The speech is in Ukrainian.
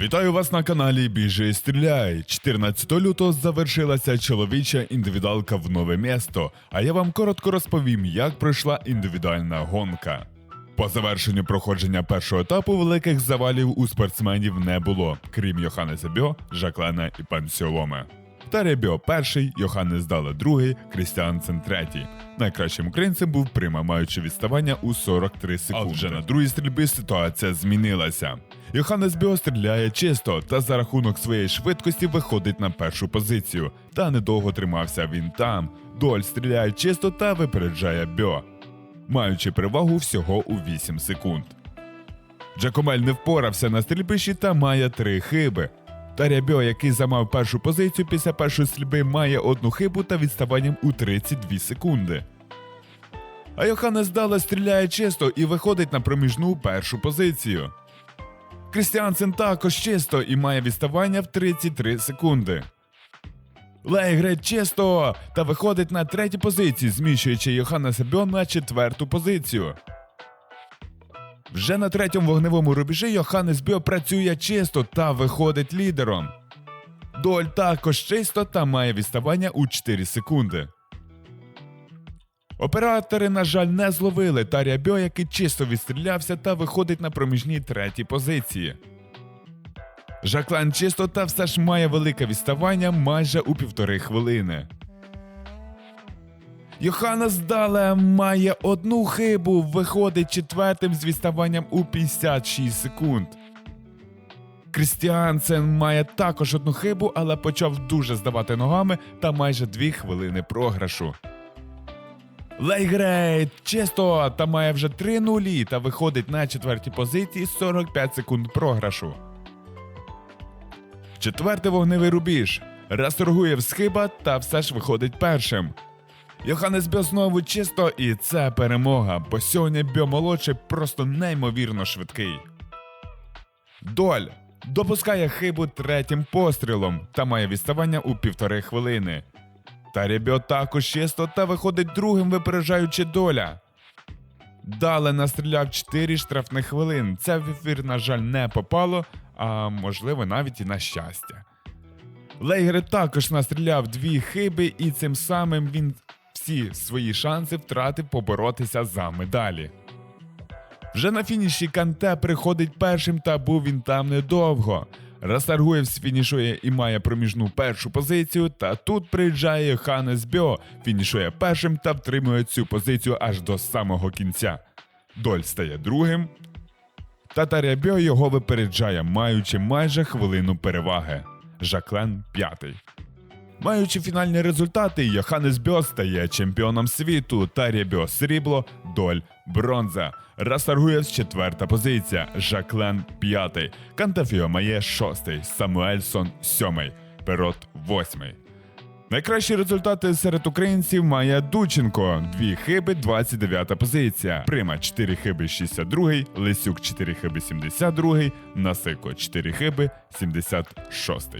Вітаю вас на каналі Біжи і стріляй. 14 лютого завершилася чоловіча індивідуалка в нове місто, а я вам коротко розповім, як пройшла індивідуальна гонка. По завершенню проходження першого етапу великих завалів у спортсменів не було, крім Йоханнеса Бьо, Жаклена і Пансіоломе. Таря Бьо перший, Йоханнес Дала другий, Крістіансен третій. Найкращим українцем був Прима, маючи відставання у 43 секунди. А вже на другій стрільбі ситуація змінилася. Йоханнес Біо стріляє чисто та за рахунок своєї швидкості виходить на першу позицію. Та недовго тримався він там. Доль стріляє чисто та випереджає Бьо, маючи перевагу всього у 8 секунд. Джакомель не впорався на стрільбищі та має три хиби. Тарябьо, який замав першу позицію після першої стрільби, має одну хибу та відставанням у 32 секунди. А Йоханнес Дала стріляє чисто і виходить на проміжну першу позицію. Крістіансен також чисто і має відставання в 33 секунди. Лей грає чисто та виходить на третю позицію, зміщуючи Йоханнеса Бьо на четверту позицію. Вже на третьому вогневому рубежі Йоханнес Біо працює чисто та виходить лідером. Доль також чисто та має відставання у 4 секунди. Оператори, на жаль, не зловили Таря Бьо, який чисто відстрілявся та виходить на проміжній третій позиції. Жаклан чисто та все ж має велике відставання майже у півтори хвилини. Йоханнес Дале має одну хибу, виходить четвертим з відставанням у 56 секунд. Крістіансен має також одну хибу, але почав дуже здавати ногами та майже дві хвилини програшу. Лейгрейт чисто та має вже 3 нулі та виходить на четвертій позиції 45 секунд програшу. Четвертий вогневий рубіж. Расторгуєв схиба та все ж виходить першим. Йоханнес Бьо знову чисто, і це перемога, бо сьогодні Бьо молодший просто неймовірно швидкий. Доль допускає хибу третім пострілом та має відставання у півтори хвилини. Тарібьо також чисто та виходить другим, випереджаючи доля. Дале настріляв 4 штрафних хвилин. Це в ефір, на жаль, не попало, а можливо навіть і на щастя. Лейгер також настріляв дві хиби, і цим самим він всі свої шанси втратив поборотися за медалі. Вже на фініші Канте приходить першим, та був він там недовго. Расаргуєв фінішує і має проміжну першу позицію, та тут приїжджає Ханес Бьо, фінішує першим та втримує цю позицію аж до самого кінця. Доль стає другим. Та Тарябьо його випереджає, маючи майже хвилину переваги. Жаклен п'ятий. Маючи фінальні результати, Йоханнес Бьо стає чемпіоном світу, Тарія Бьо срібло, Доль бронза. Расаргуєвс четверта позиція, Жаклен п'ятий, Кантафіо Має шостий, Самуельсон сьомий, Перот восьмий. Найкращі результати серед українців має Дученко. Дві хиби, 29 позиція. Прима 4 хиби, 62, Лисюк 4 хиби, 72, Насико 4 хиби, 76.